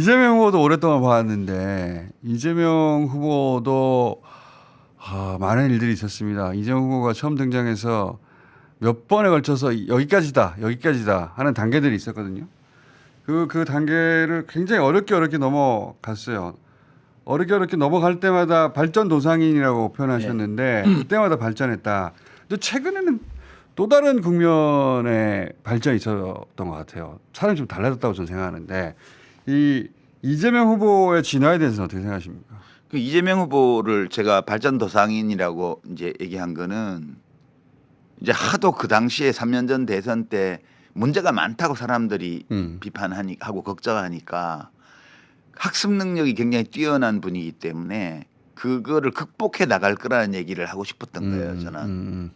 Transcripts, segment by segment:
이재명 후보도 오랫동안 봐왔는데 이재명 후보도 아, 많은 일들이 있었습니다. 이재명 후보가 처음 등장해서 몇 번에 걸쳐서 여기까지다, 여기까지다 하는 단계들이 있었거든요. 그, 그 단계를 굉장히 어렵게 어렵게 넘어갔어요. 어렵게 어렵게 넘어갈 때마다 발전 도상인이라고 표현하셨는데 그때마다 발전했다. 근데 최근에는 또 다른 국면의 발전이 있었던 것 같아요. 사람이 좀 달라졌다고 저는 생각하는데 이 이재명 후보의 진화에 대해서는 어떻게 생각하십니까? 그 이재명 후보를 제가 발전 도상인이라고 이제 얘기한 거는 이제 하도 그 당시에 3년 전 대선 때 문제가 많다고 사람들이 음. 비판하니 하고 걱정하니까 학습 능력이 굉장히 뛰어난 분이기 때문에 그거를 극복해 나갈 거라는 얘기를 하고 싶었던 거예요. 저는 음,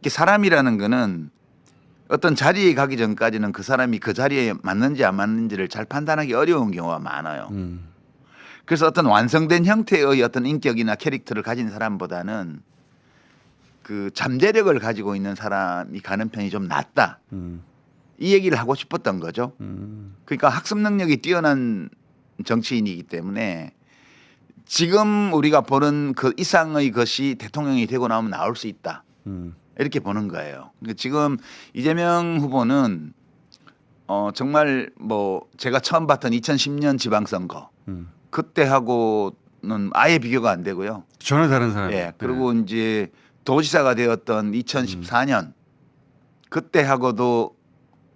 이게 사람이라는 거는 어떤 자리에 가기 전까지는 그 사람이 그 자리에 맞는지 안 맞는지를 잘 판단하기 어려운 경우가 많아요. 음, 그래서 어떤 완성된 형태의 어떤 인격이나 캐릭터를 가진 사람보다는 그 잠재력을 가지고 있는 사람이 가는 편이 좀 낫다. 음, 이 얘기를 하고 싶었던 거죠. 음, 그러니까 학습 능력이 뛰어난 정치인이기 때문에 지금 우리가 보는 그 이상의 것이 대통령이 되고 나면 나올 수 있다. 음, 이렇게 보는 거예요. 그러니까 지금 이재명 후보는 어 정말 뭐 제가 처음 봤던 2010년 지방선거 음. 그때하고는 아예 비교가 안 되고요. 전혀 다른 사람. 예. 그리고 이제 도지사가 되었던 2014년 그때하고도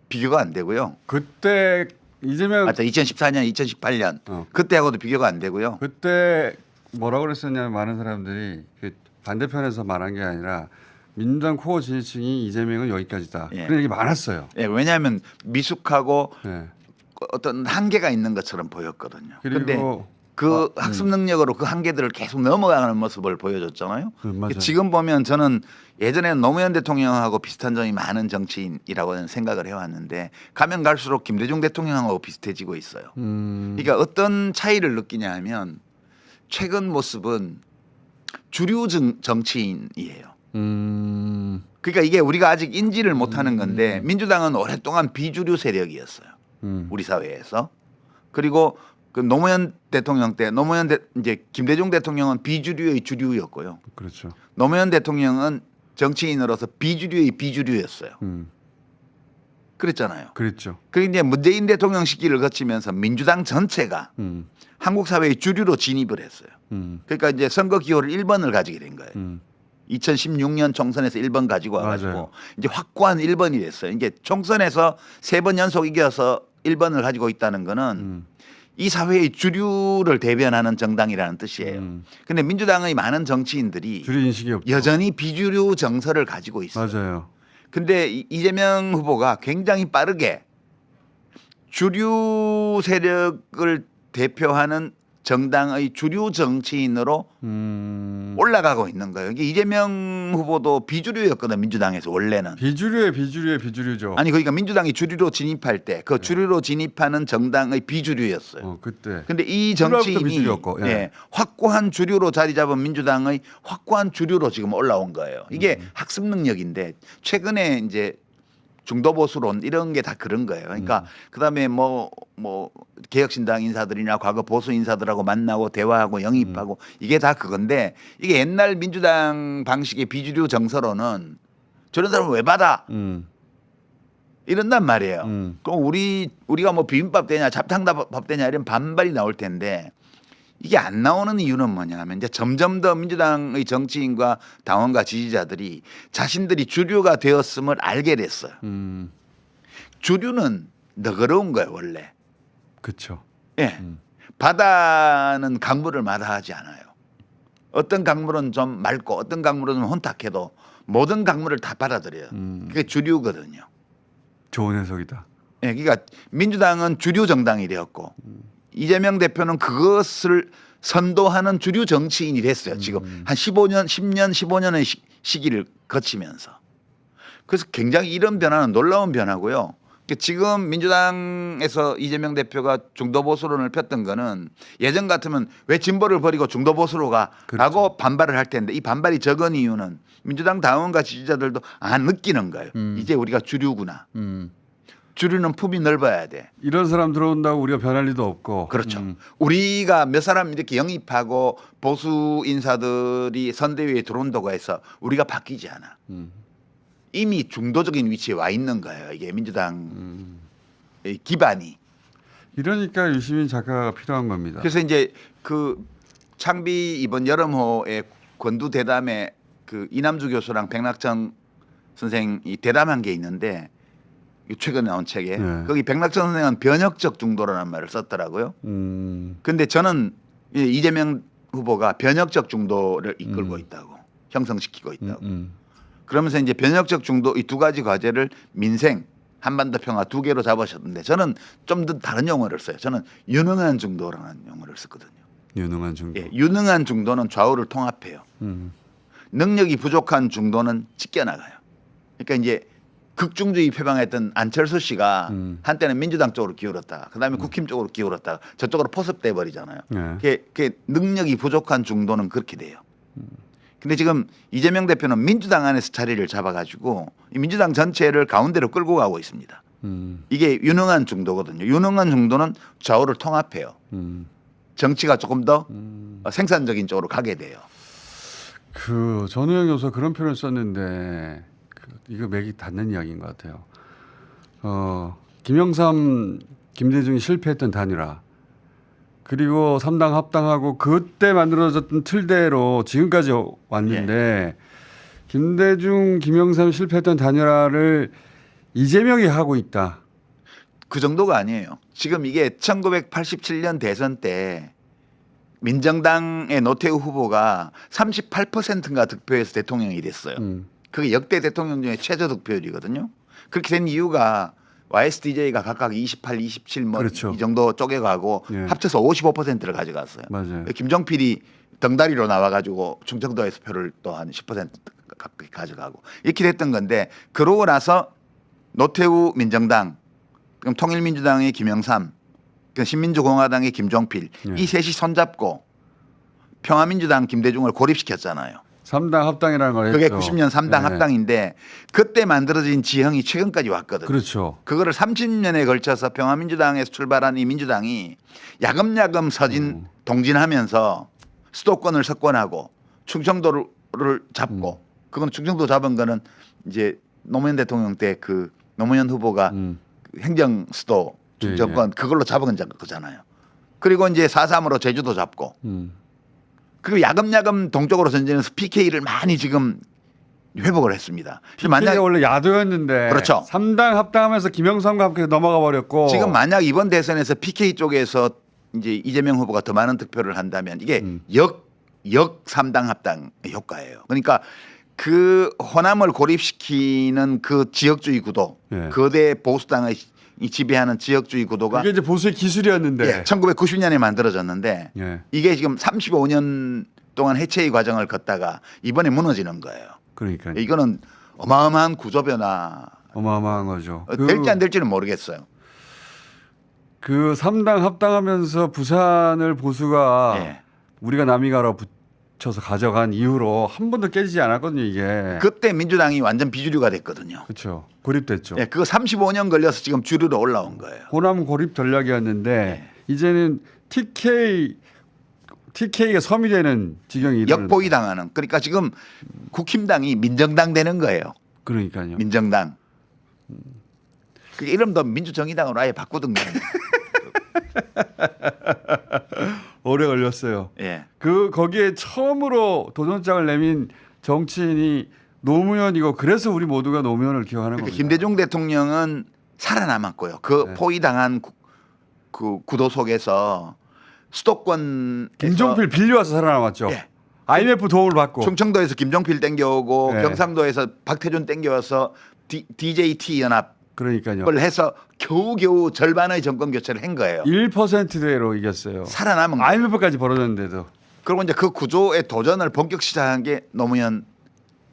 비교가 안 되고요. 그때 이재명 맞다. 2014년, 2018년 어, 그때하고도 비교가 안 되고요. 그때 뭐라고 그랬었냐면 많은 사람들이 그 반대편에서 말한 게 아니라 민주당 코어 지지층이 이재명은 여기까지다. 예. 그런 얘기 많았어요. 예, 왜냐하면 미숙하고 네. 어떤 한계가 있는 것처럼 보였거든요. 그리고 그 아, 학습 능력으로 그 한계들을 계속 넘어가는 모습을 보여줬잖아요. 음, 맞아요. 지금 보면 저는 예전에는 노무현 대통령하고 비슷한 점이 많은 정치인이라고 는 생각을 해왔는데 가면 갈수록 김대중 대통령하고 비슷해지고 있어요. 음, 그러니까 어떤 차이를 느끼냐 하면 최근 모습은 주류 정- 정치인이에요. 음, 그러니까 이게 우리가 아직 인지를 못하는 건데 민주당은 오랫동안 비주류 세력이었어요. 음, 우리 사회에서 그리고 그 노무현 대통령 때 노무현 대, 이제 김대중 대통령은 비주류의 주류였고요. 그렇죠. 노무현 대통령은 정치인으로서 비주류의 비주류였어요. 음, 그랬잖아요. 그랬죠. 그리고 이제 문재인 대통령 시기를 거치면서 민주당 전체가 음, 한국 사회의 주류로 진입을 했어요. 음, 그러니까 이제 선거 기호를 1번을 가지게 된 거예요. 음, 2016년 총선에서 1번 가지고 와가지고 맞아요. 이제 확고한 1번이 됐어요. 이게 총선에서 세 번 연속 이겨서 1번을 가지고 있다는 거는 음, 이 사회의 주류를 대변하는 정당이라는 뜻이에요. 음. 근데 민주당의 많은 정치인들이 주류 인식이 없죠. 여전히 비주류 정서를 가지고 있어요. 맞아요. 근데 이- 이재명 후보가 굉장히 빠르게 주류 세력을 대표하는 정당의 주류 정치인으로 음, 올라가고 있는 거예요. 이게 이재명 후보도 비주류였거든 민주당에서 원래는. 비주류의 비주류의 비주류죠. 아니 그러니까 민주당이 주류로 진입할 때 그 주류로 진입하는 정당의 비주류였어요. 어, 그때. 근데 이 정치인이 예. 예, 확고한 주류로 자리 잡은 민주당의 확고한 주류로 지금 올라온 거예요. 이게 음. 학습 능력인데 최근에 이제 중도 보수론 이런 게 다 그런 거예요. 그러니까 음. 그다음에 뭐뭐 개혁신당 인사들이나 과거 보수 인사들하고 만나고 대화하고 영입하고 음. 이게 다 그건데 이게 옛날 민주당 방식의 비주류 정서로는 저런 사람 왜 받아 음, 이런단 말이에요. 음. 그럼 우리 우리가 뭐 비빔밥 되냐 잡탕밥 되냐 이런 반발이 나올 텐데 이게 안 나오는 이유는 뭐냐면 이제 점점 더 민주당의 정치인과 당원과 지지자들이 자신들이 주류가 되었음을 알게 됐어요. 음, 주류는 너그러운 거예요 원래. 그렇죠. 예. 음. 바다는 강물을 마다하지 않아요. 어떤 강물은 좀 맑고 어떤 강물은 좀 혼탁해도 모든 강물을 다 받아들여요. 음. 그게 주류거든요. 좋은 해석이다. 예, 그러니까 민주당은 주류 정당이 되었고 이재명 대표는 그것을 선도하는 주류 정치인이 됐어요. 지금 한 15년, 10년, 15년의 시, 시기를 거치면서. 그래서 굉장히 이런 변화는 놀라운 변화고요. 그러니까 지금 민주당에서 이재명 대표가 중도 보수론을 폈던 거는 예전 같으면 왜 진보를 버리고 중도 보수로 가라고 반발을 할 텐데 이 반발이 적은 이유는 민주당 당원과 지지자들도 아 느끼는 거예요. 음. 이제 우리가 주류구나. 음, 주류는 품이 넓어야 돼. 이런 사람 들어온다고 우리가 변할 리도 없고. 그렇죠. 음. 우리가 몇 사람 이렇게 영입하고 보수 인사들이 선대위에 들어온다고 해서 우리가 바뀌지 않아. 음. 이미 중도적인 위치에 와 있는 거예요. 이게 민주당 음. 의 기반이. 이러니까 유시민 작가가 필요한 겁니다. 그래서 이제 그 창비 이번 여름호의 권두 대담에 그 이남주 교수랑 백낙천 선생이 대담한 게 있는데 이 최근에 나온 책에 네. 거기 백낙천 선생은 변혁적 중도라는 말을 썼더라고요. 음. 근데 저는 이 이재명 후보가 변혁적 중도를 이끌고 음. 있다고 형성시키고 음, 있다고. 음. 그러면서 이제 변혁적 중도 이 두 가지 과제를 민생 한반도 평화 두 개로 잡으셨는데 저는 좀 더 다른 용어를 써요. 저는 유능한 중도라는 용어를 썼거든요. 유능한 중도. 예, 유능한 중도는 좌우를 통합해요. 음. 능력이 부족한 중도는 찢겨나가요. 그러니까 이제 극중주의 표방했던 안철수 씨가 음. 한때는 민주당 쪽으로 기울었다. 그다음에 국힘 쪽으로 기울었다. 저쪽으로 포섭돼 버리잖아요. 네. 그게, 그게 능력이 부족한 중도는 그렇게 돼요. 근데 지금 이재명 대표는 민주당 안에서 자리를 잡아가지고 이 민주당 전체를 가운데로 끌고 가고 있습니다. 음. 이게 유능한 중도거든요. 유능한 중도는 좌우를 통합해요. 음. 정치가 조금 더 음. 어, 생산적인 쪽으로 가게 돼요. 그 전우영 교수 그런 표현을 썼는데 그 이거 맥이 닿는 이야기인 것 같아요. 어 김영삼, 김대중이 실패했던 단일화 그리고 삼당 합당하고 그때 만들어졌던 틀대로 지금까지 왔는데 김대중, 김영삼 실패했던 단일화를 이재명이 하고 있다. 그 정도가 아니에요. 지금 이게 1987년 대선 때 민정당의 노태우 후보가 38%인가 득표해서 대통령이 됐어요. 음. 그게 역대 대통령 중에 최저 득표율이거든요. 그렇게 된 이유가 YSDJ가 각각 28, 27, 뭐이 그렇죠. 정도 쪼개가고 예. 합쳐서 55%를 가져갔어요. 맞아요. 김정필이 덩다리로 나와가지고 충청도에서 표를 또 한 10% 가까이 가져가고 이렇게 됐던 건데 그러고 나서 노태우 민정당, 그럼 통일민주당의 김영삼, 그 신민주공화당의 김종필 예. 이 셋이 손잡고 평화민주당 김대중을 고립시켰잖아요. 삼당 합당이라는 걸 그게 했죠. 90년 삼당 네. 합당인데 그때 만들어진 지형이 최근까지 왔거든요. 그렇죠. 그거를 30년에 걸쳐서 평화민주당에서 출발한 이 민주당이 야금야금 서진 음. 동진하면서 수도권을 석권하고 충청도를 잡고 음. 그건 충청도 잡은 거는 이제 노무현 대통령 때 그 노무현 후보가 음. 그 행정 수도 예, 충청권 그걸로 잡은 거잖아요. 그리고 이제 4.3으로 제주도 잡고 음. 그리고 야금야금 동쪽으로 전진해서 PK를 많이 지금 회복을 했습니다. 만약 원래 야도였는데 그렇죠. 삼당 합당하면서 김영삼과 함께 넘어가 버렸고 지금 만약 이번 대선에서 PK 쪽에서 이제 이재명 후보가 더 많은 득표를 한다면 이게 음. 역, 역 3당 합당의 효과예요. 그러니까 그 호남을 고립시키는 그 지역주의 구도, 예. 거대 보수당의 이 지배하는 지역주의 구도가 그게 이제 보수의 기술이었는데 예, 1990년에 만들어졌는데 예. 이게 지금 35년 동안 해체의 과정을 걷다가 이번에 무너지는 거예요. 그러니까 이거는 어마어마한 구조 변화 어마어마한 거죠. 어, 될지 안 될지는 모르겠어요. 그 3당 합당하면서 부산을 보수가 예. 우리가 남이가로 붙 여서 가져간 이후로 한 번도 깨지지 않았거든요, 이게. 그때 민주당이 완전 비주류가 됐거든요. 그렇죠. 고립됐죠. 예, 그거 35년 걸려서 지금 주류로 올라온 거예요. 호남 고립 전략이었는데 네. 이제는 TK TK가 섬이 되는 지경이 이르는 역보이 당하는. 그러니까 지금 국힘당이 민정당 되는 거예요. 그러니까요. 민정당. 그 이름도 민주정의당으로 아예 바꾸든가. 오래 걸렸어요. 예. 그 거기에 처음으로 도전장을 내민 정치인이 노무현이고 그래서 우리 모두가 노무현을 기억하는 그러니까 겁니다. 김대중 대통령은 살아남았고요. 그 네. 포위당한 구, 그 구도 속에서 수도권 김종필 빌려와서 살아남았죠. 예. IMF 도움을 받고. 충청도에서 김종필 땡겨오고 네. 경상도에서 박태준 땡겨와서 D, DJT 연합을 그러니까요. 해서 겨우겨우 절반의 정권 교체를 한 거예요. 1%대로 이겼어요. 살아남은 거예요. IMF까지 벌어졌는데도 그리고 이제 그 구조의 도전을 본격 시작한 게 노무현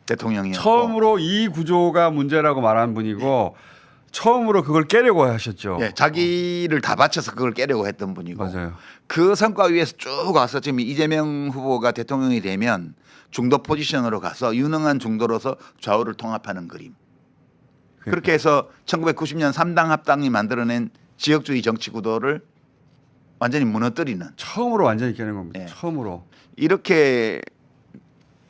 대통령이었고 처음으로 이 구조가 문제라고 말한 분이고 처음으로 그걸 깨려고 하셨죠. 예, 자기를 다 바쳐서 그걸 깨려고 했던 분이고 맞아요. 그 성과 위에서 쭉 와서 지금 이재명 후보가 대통령이 되면 중도 포지션으로 가서 유능한 중도로서 좌우를 통합하는 그림. 그렇게 해서 1990년 삼당 합당이 만들어낸 지역주의 정치 구도를 완전히 무너뜨리는 처음으로 완전히 깨는 겁니다. 예. 처음으로. 이렇게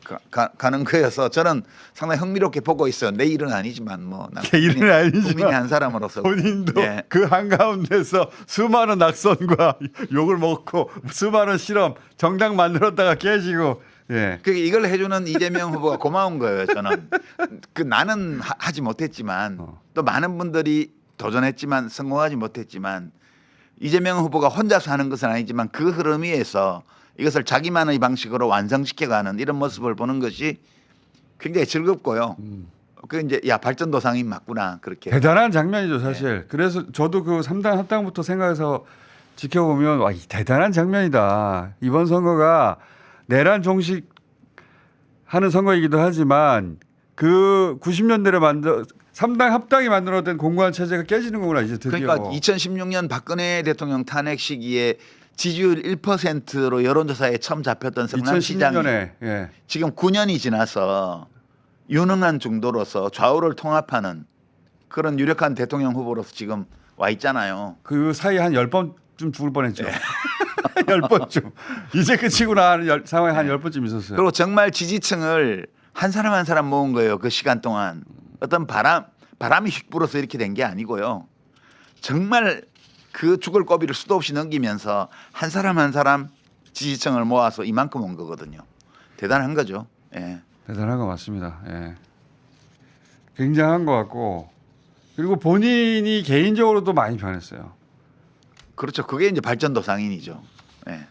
가, 는 거여서 저는 상당히 흥미롭게 보고 있어요. 내 일은 아니지만 뭐난내 일은 아니지만 국민의 한 사람으로서 본인도 예. 그 한가운데서 수많은 낙선과 욕을 먹고 수많은 실험 정당 만들었다가 깨지고 예. 그 이걸 해주는 이재명 후보가 고마운 거예요. 저는 그 나는 하, 하지 못했지만 어. 또 많은 분들이 도전했지만 성공하지 못했지만 이재명 후보가 혼자서 하는 것은 아니지만 그 흐름 위에서 이것을 자기만의 방식으로 완성시켜가는 이런 모습을 보는 것이 굉장히 즐겁고요. 그 이제 야 발전도상이 맞구나 그렇게. 대단한 장면이죠, 네. 사실. 그래서 저도 그 3당 합당부터 생각해서 지켜보면 와, 이 대단한 장면이다. 이번 선거가 내란 종식 하는 선거이기도 하지만 그 90년대를 만들 3당 합당이 만들어낸 공고한 체제가 깨지는 거구나 이제 드디어. 그러니까 2016년 박근혜 대통령 탄핵 시기에 지지율 1%로 여론조사에 처음 잡혔던 성남시장이 2016년에 예. 지금 9년이 지나서 유능한 정도로서 좌우를 통합하는 그런 유력한 대통령 후보로서 지금 와 있잖아요. 그 사이 한 10번쯤 죽을 네. 뻔했죠. 10번쯤. 이제 끝이구나 하는 열- 상황이 한 10번쯤 있었어요. 그리고 정말 지지층을 한 사람 한 사람 모은 거예요. 그 시간 동안 어떤 바람 바람이 휙 불어서 이렇게 된 게 아니고요. 정말 그 죽을 고비를 수도 없이 넘기면서 한 사람 한 사람 지지층을 모아서 이만큼 온 거거든요. 대단한 거죠. 예. 대단한 거 맞습니다. 예. 굉장한 것 같고 그리고 본인이 개인적으로도 많이 변했어요. 그렇죠. 그게 이제 발전 도 상인이죠. 예.